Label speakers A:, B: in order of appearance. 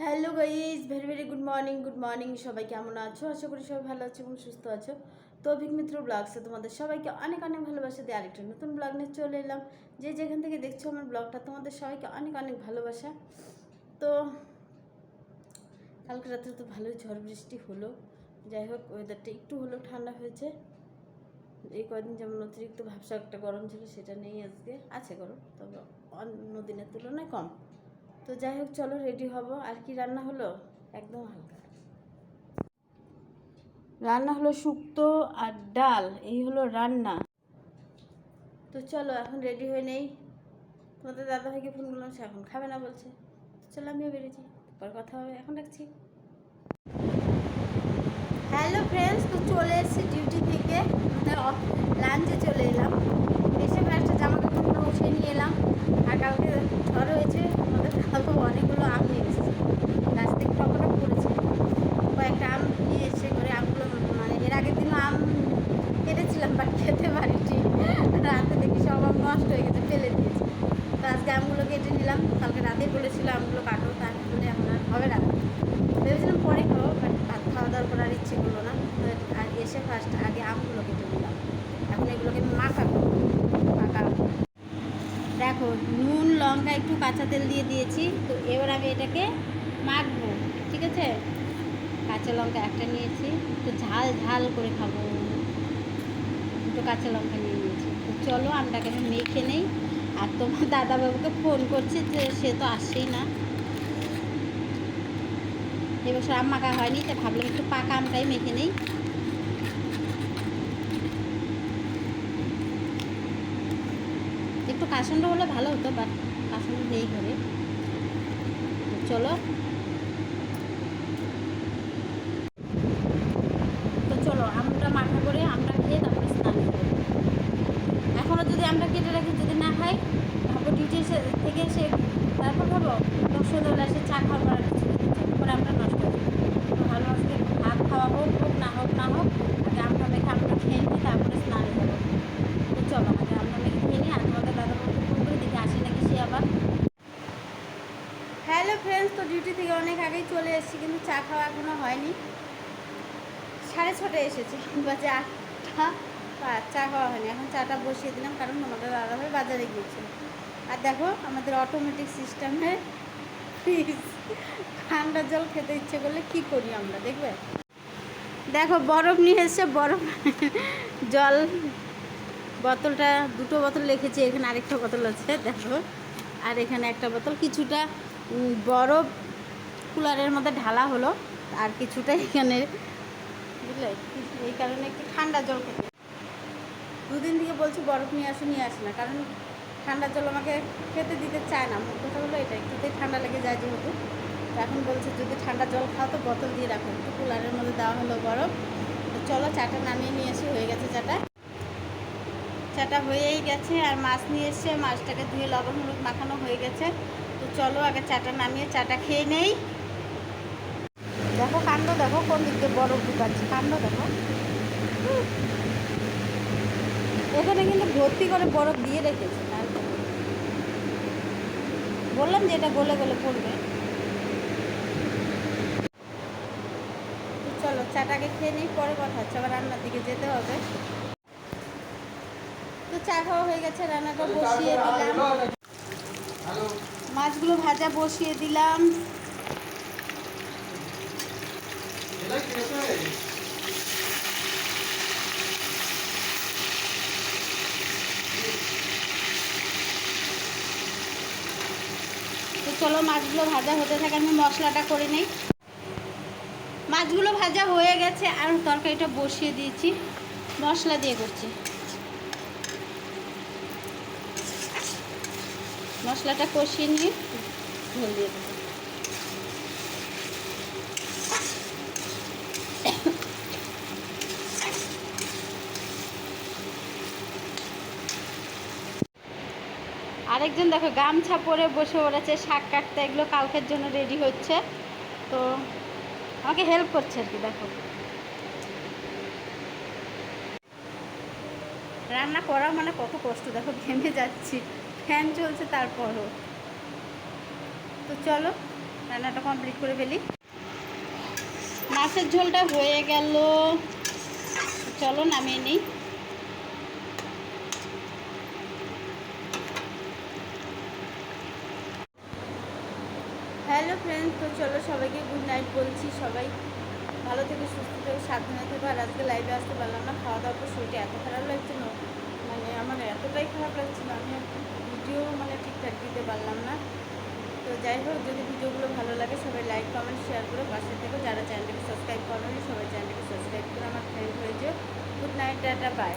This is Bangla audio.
A: Hello guys very very good morning good morning সবাই কেমন আছো? আশা করি সবাই ভালো আছো এবং সুস্থ আছো। তো অভিক মিত্র ব্লগসে তোমাদের সবাইকে অনেক অনেক ভালোবাসা দিয়ে আরেকটা নতুন ব্লগ নিয়ে চলে এলাম। যে যেখান থেকে দেখছ আমার ব্লগটা তোমাদের সবাইকে অনেক অনেক ভালোবাসা। তো কালকে রাত্রে তো ভালোই ঝড় বৃষ্টি হলো। যাই হোক ওয়েদারটা একটু হলেও ঠান্ডা হয়েছে। এই কদিন যেমন অতিরিক্ত ভাবসা একটা গরম ছিল, সেটা নেই আজকে। আছে গরম, তবে অন্য দিনের তুলনায় কম। তো যাই হোক চলো রেডি হব। আর কি রান্না হলো? একদম হালকা। রান্না হলো শুক্তো আর ডাল, এই হলো রান্না। তো চলো, এখন রেডি হয়ে নেই। তোমাদের দাদাভাইকে ফোন করলাম, সে এখন খাবে না বলছে। চলো, আমিও বেরিয়েছি পর কথা হবে, এখন রাখছি। হ্যালো ফ্রেন্ডস তো চলে এসেছি ডিউটি থেকে লাঞ্চে চলে এলাম এসে একটা জামা কাপড়গুলো উঠিয়ে নিয়ে এলাম আর কালকে ঝড় হয়েছে আমাদের কালকে অনেকগুলো আম নিয়ে এসেছে গাছ থেকে টপটা পড়েছে কয়েকটা আম নিয়ে এসে করে আমগুলো মানে এর আগের দিনও আম কেটেছিলাম বাট খেতে পারিনি রাতে দেখি সব আম নষ্ট হয়ে গেছে ফেলে দিয়েছি তো আজকে আমগুলো কেটে নিলাম কালকে রাতেই বলেছিল আমগুলো কাটো তার বলে এখন আর হবে না ভেবেছিলাম পরে খাব বাট ভাত খাওয়া দাওয়ার করার ইচ্ছে করল না তো আর এসে ফার্স্ট আগে আমগুলো কেটে নিলাম এখন এগুলোকে মাখাবো পাকা আম। দেখো নুন লঙ্কা একটু কাঁচা তেল দিয়ে দিয়েছি। তো এবার আমি এটাকে মাখবো, ঠিক আছে? কাঁচা লঙ্কা একটা নিয়েছি তো ঝাল ঝাল করে খাব। দুটো কাঁচা লঙ্কা নিয়ে নিয়েছি। তো চলো, আমটাকে আমি মেখে নেই। আর তোমার দাদাবাবুকে ফোন করছি যে সে তো আসছেই না। এবছর আম মাখা হয়নি, তাই ভাবলাম একটু পাকা আমটাই মেখে নেই। একটু কাসন্ড হলে ভালো হতো বাট কাসন্ড নেই ঘরে। চলো। তো চলো আমটা মাখা করে আমরা খেয়ে তারপরে স্নান করব যদি আমরা কেটে রাখি, যদি না খাই ভাবো ডিউটি থেকে এসে তারপর ভাবো দর্শক এসে চা খাওয়ার পর কিছু করে আমরা নষ্ট করি তো ভালো আজকে ভাত খাওয়া হোক হোক না হোক না হোক আগে আমটা মেখে আমরা খেয়ে নিই তারপরে স্নানে যাব তো চলো আগে আমরা মেখে খেয়ে নিই আর তোমাদের দাদাবাবুকে ফোন করে দেখি আসে নাকি সে আবার হ্যালো ফ্রেন্ডস তো ডিউটি থেকে অনেক আগেই চলে এসেছি, কিন্তু চা খাওয়া এখনও হয়নি। সাড়ে ছটায় এসেছি, বাজে আটটা চা খাওয়া হয়নি। এখন চাটা বসিয়ে দিলাম, কারণ আমাদের দাদাভাই বাজারে গিয়েছিল। আর দেখো, আমাদের অটোমেটিক সিস্টেমে ফ্রিজ ঠান্ডা জল খেতে ইচ্ছে করলে কি করি আমরা, দেখবে? দেখো, বরফ নিয়ে এসছে, বরফ জল বোতলটা, দুটো বোতল রেখেছি, এখানে আরেকটা বোতল আছে, দেখো। আর এখানে একটা বোতল, কিছুটা বরফ কুলারের মধ্যে ঢালা হলো, আর কিছুটা এখানে বুঝলে, এই কারণে একটু ঠান্ডা জল খেতে। দুদিন থেকে বলছি, বরফ নিয়ে আসো, নিয়ে আসে না। কারণ ঠান্ডা জল আমাকে খেতে দিতে চায় না। মোট কথা হলো এটা, একটুতেই ঠান্ডা লেগে যায় যেহেতু। এখন বলছে, যদি ঠান্ডা জল খাও তো বোতল দিয়ে রাখো। একটু কুলারের মধ্যে দেওয়া হলো বরফ। চলো, চাটা নামিয়ে নিয়ে এসে হয়ে গেছে চাটা। চাটা হয়েই গেছে, আর মাছ নিয়ে এসছে। মাছটাকে ধুয়ে লবণ হলুদ মাখানো হয়ে গেছে। চলো, আগে চাটা নামিয়ে চাটা খেয়ে নেই। দেখো কাণ্ড, দেখো কোন দিক বরফ ঢুকাচ্ছে, কাণ্ড দেখো। এখানে কিন্তু ভর্তি করে বরফ দিয়ে রেখেছে বললাম যে এটা গলে গলে পড়বে। চলো, চাটাকে খেয়ে নিই, পরে কথা হচ্ছে, আবার রান্নার দিকে যেতে হবে। তো চা খাওয়া হয়ে গেছে, রান্নাটা বসিয়ে দিলাম। মাছগুলো ভাজা বসিয়ে দিলাম। তো চলো মাছগুলো ভাজা হতে থাকে, আমি মশলাটা করে নিই। মাছগুলো ভাজা হয়ে গেছে, আর তরকারিটা বসিয়ে দিয়েছি। মশলা দিয়ে করছি। মশলাটা কষিয়ে নিয়ে ঝোল দিয়ে দেবো। আরেকজন দেখো গামছা পরে বসে পড়েছে, শাক কাটতে, এগুলো কালকের জন্য রেডি হচ্ছে। তো আমাকে হেল্প করছে আর কি, দেখো। রান্না করা মানে কত কষ্ট, দেখো, ঘেমে যাচ্ছি। ফ্যান চলছে, তারপরও। তো চলো, রান্নাটা কমপ্লিট করে ফেলি। মাছের ঝোলটা হয়ে গেল। চলো নামিয়ে নিই। হ্যালো ফ্রেন্ডস তো চলো সবাইকে গুড নাইট বলছি সবাই। ভালো থেকে, সুস্থ থেকে, সাবধানে থেকো। আর আজকে লাইভে আসতে পারলাম না। খাওয়া দাওয়ার পর শরীরটা এত খারাপ লাগছে না। মানে আমার এতটাই খারাপ লাগছে না। আমি ভিডিও মানে ঠিকঠাক দিতে পারলাম না। তো যাই হোক, যদি ভিডিওগুলো ভালো লাগে, সবাই লাইক কমেন্ট শেয়ার করে পাশে থেকে। যারা চ্যানেলটিকে সাবস্ক্রাইব করেনি, সবাই চ্যানেলটিকে সাবস্ক্রাইব করে আমার ফ্রেন্ড হয়েছে গুড নাইট টাটা বাই